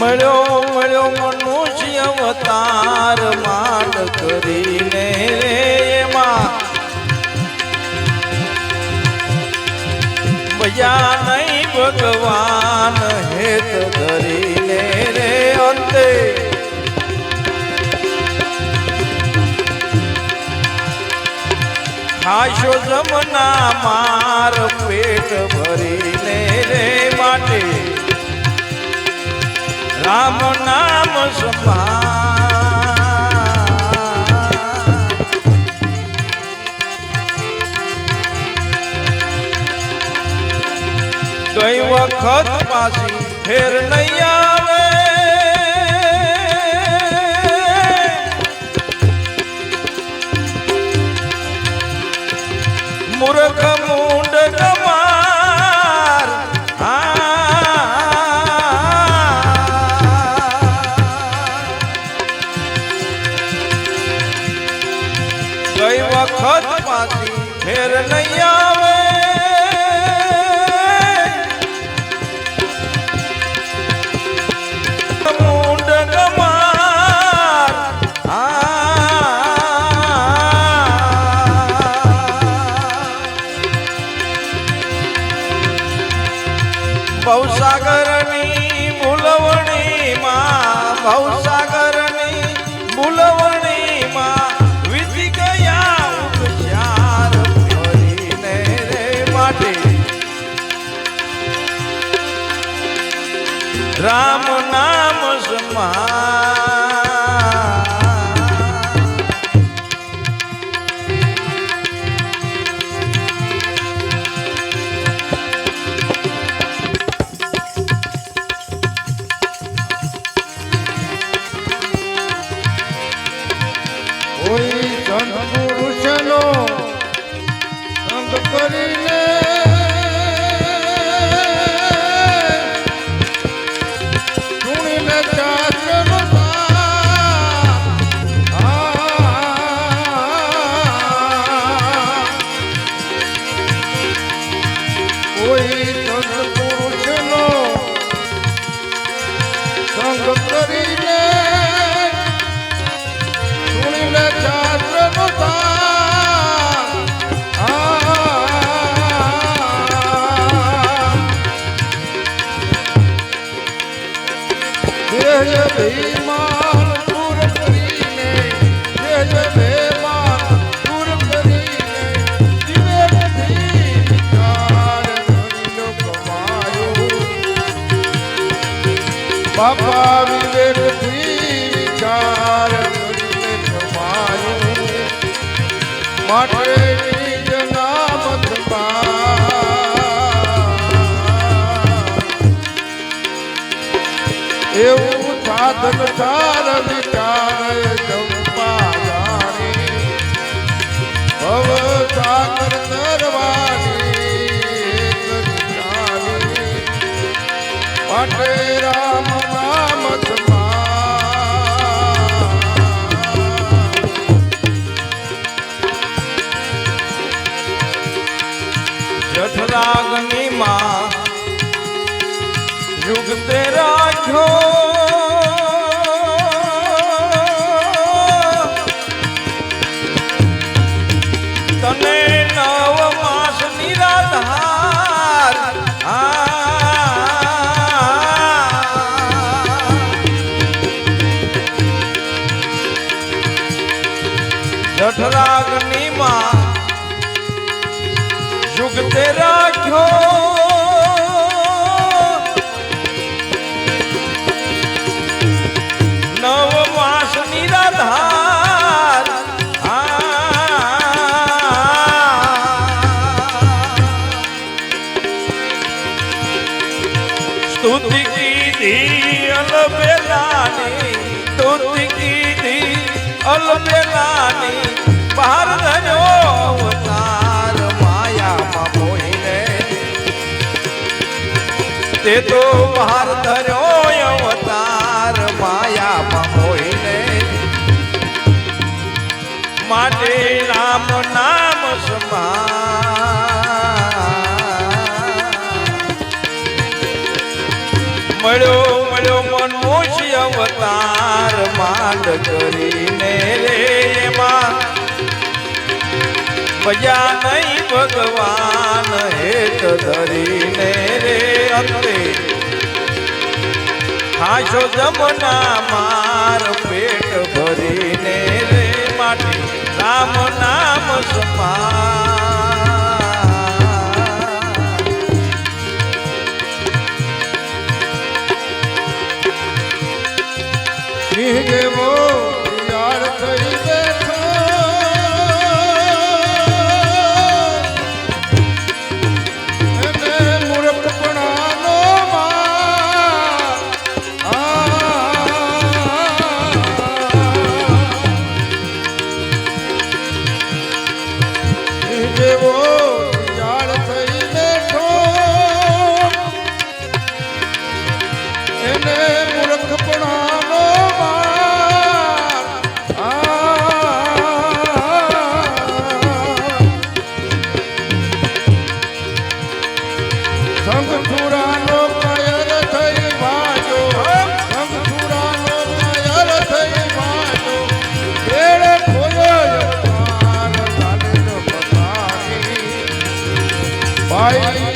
મળ્યો મળ્યો મનુષ્ય અવતાર માંડ કરીને એમાં. બજા નહીં ભગવાન હેત ધરીને રે અંતે. ખાશો જમના માર પેટ ભરીને રે માટે. રામ નામ સમા ગઈ વખત પાછી ફેર નહીં બાપા વિવેકથી વિચાર કરીને કમાયો માટે એવું સાધન સાર જઠરાગની માં યુગ તે રાખ્યો. અલબેલાની બહાર માયામાં મોહીને. તે તો બહાર ધર્યો માયામાં મોહીને. માટે રામ નામ સમા મળ્યો હાર માંડ કરીને રે માં મજા નહીં ભગવાન હેત ધરીને રે અંતે હાશો જમના માર પેટ ભરીને રે માટે. રામ નામ સમાર ভাই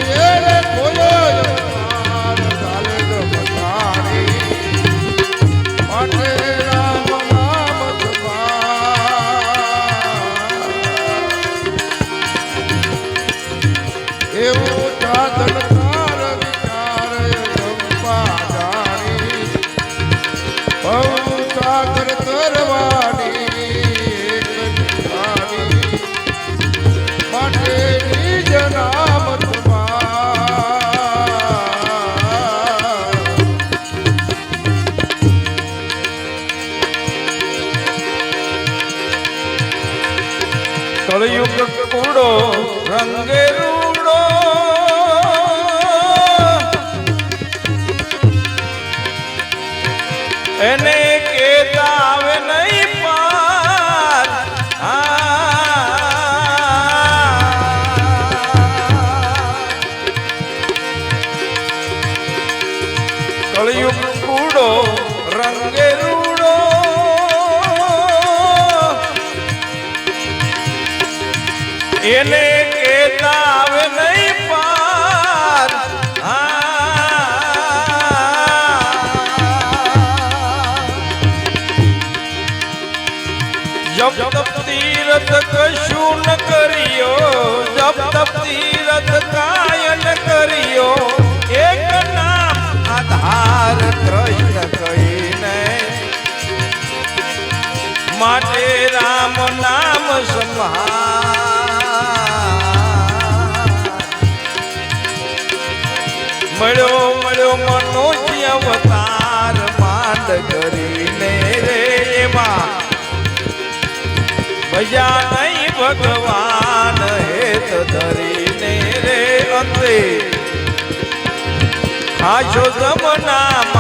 મળ્યો મળ્યો મનો અવતાર માંડ કરીને રે એમાં. ભજા નહીં ભગવાન હેત ધરીને રે અંતે. ખાજો જમના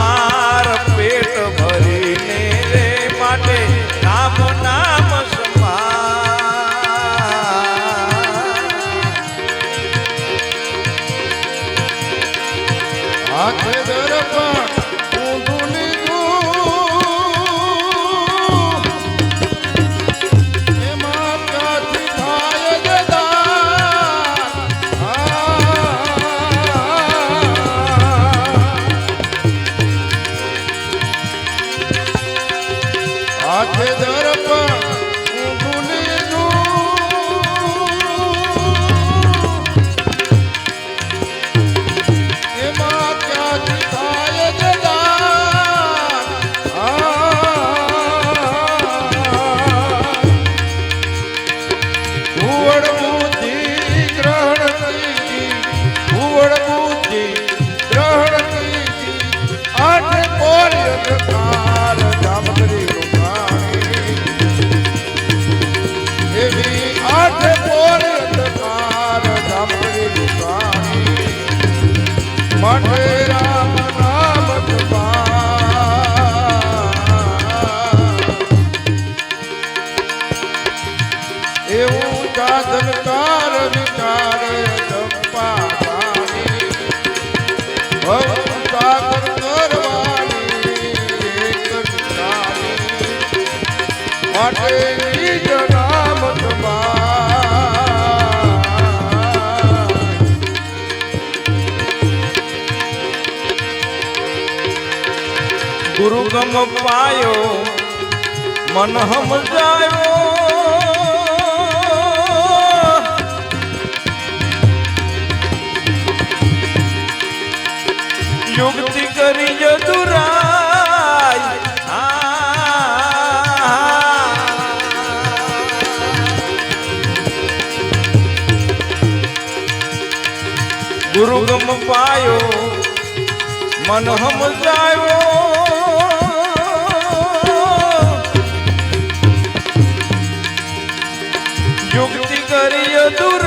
ગમ પાયો મન સમજાયો યુક્તિ કરી જદુરાય ગુરુગમ પાયો મન સમજાયો duro.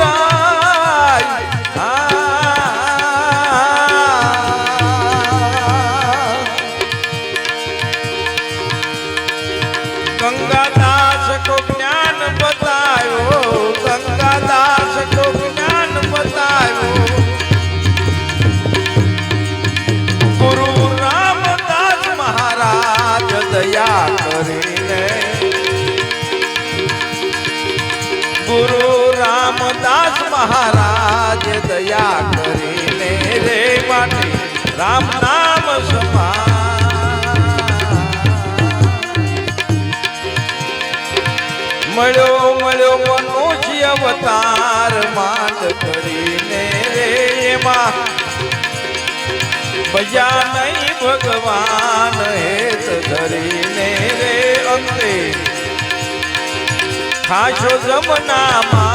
તાર માંડ કરીને રે એમાં બજા નહીં ભગવાન હેત ધરીને રે અંતે. ખાશો જમનામાં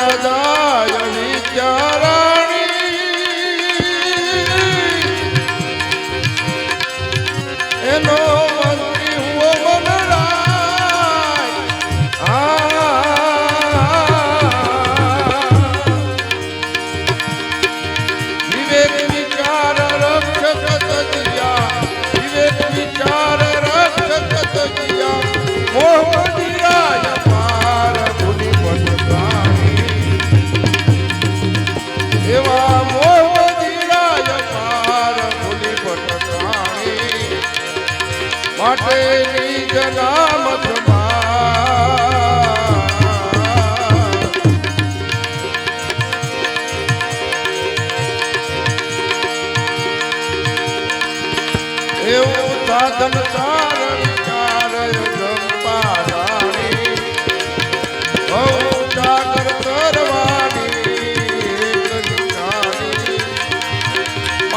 রাজা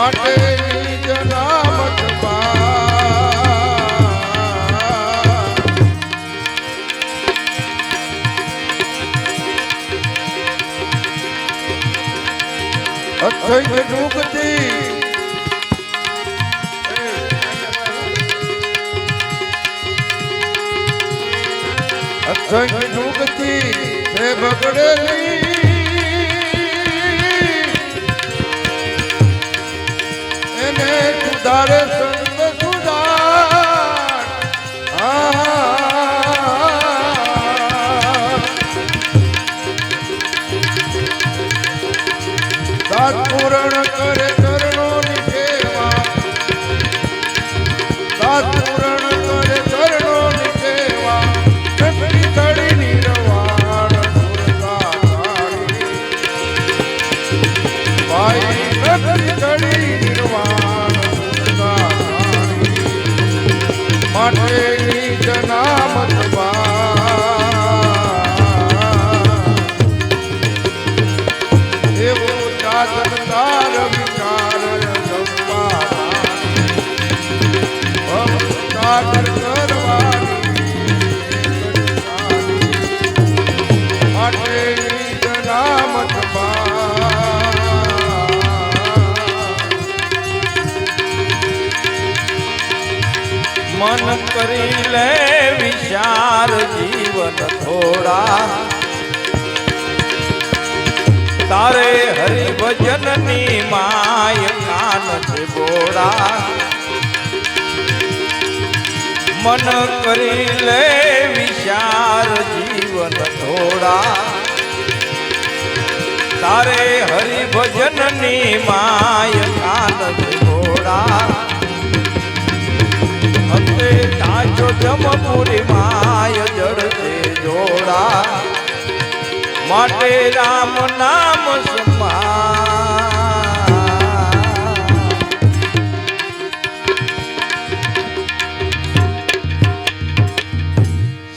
માટે જના અક્ષય મુક્તિ અક્ષય મુક્તિ હે બગડેલી થોડા તારે હરિભજનની માય કાન છે બોડા. મન કરી લે વિચાર જીવન થોડા તારે હરિભજનની માય કાન છે બોડા. અંતે ચાચો જમપુરી માય જોડા માટે રામ નામ સમા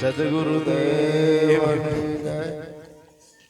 સદગુરુદેવ